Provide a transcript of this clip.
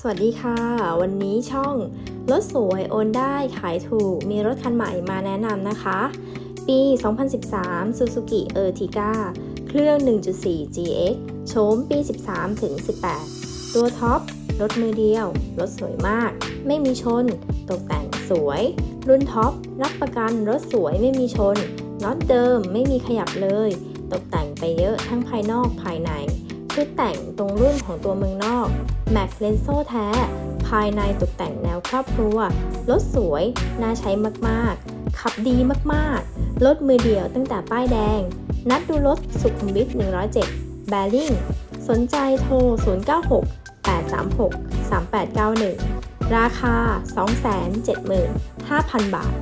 สวัสดีค่ะ วันนี้ช่องรถสวยโอนได้ขายถูก มีรถคันใหม่มาแนะนำนะคะ ปี 2013 Suzuki Ertiga เครื่อง 1.4 GX โฉมปี 13 ถึง 18 ตัวท็อป รถมือเดียว รถสวยมาก ไม่มีชน ตกแต่งสวย รุ่นท็อป รับประกันรถสวยไม่มีชนน็อตเดิมไม่มีขยับเลย ตกแต่งไปเยอะทั้งภายนอกภายใน ชุดแต่งตรงรุ่นของตัวเมืองนอกแม็กเลนโซแท้ ภายในตกแต่งแนวครอบครัว รถสวย น่าใช้มากๆ ขับดีมากๆ รถมือเดียวตั้งแต่ป้ายแดง นัดดูรถสุขุมวิท 107 แบริ่ง สนใจโทร 096 836 3891 ราคา 275,000 บาท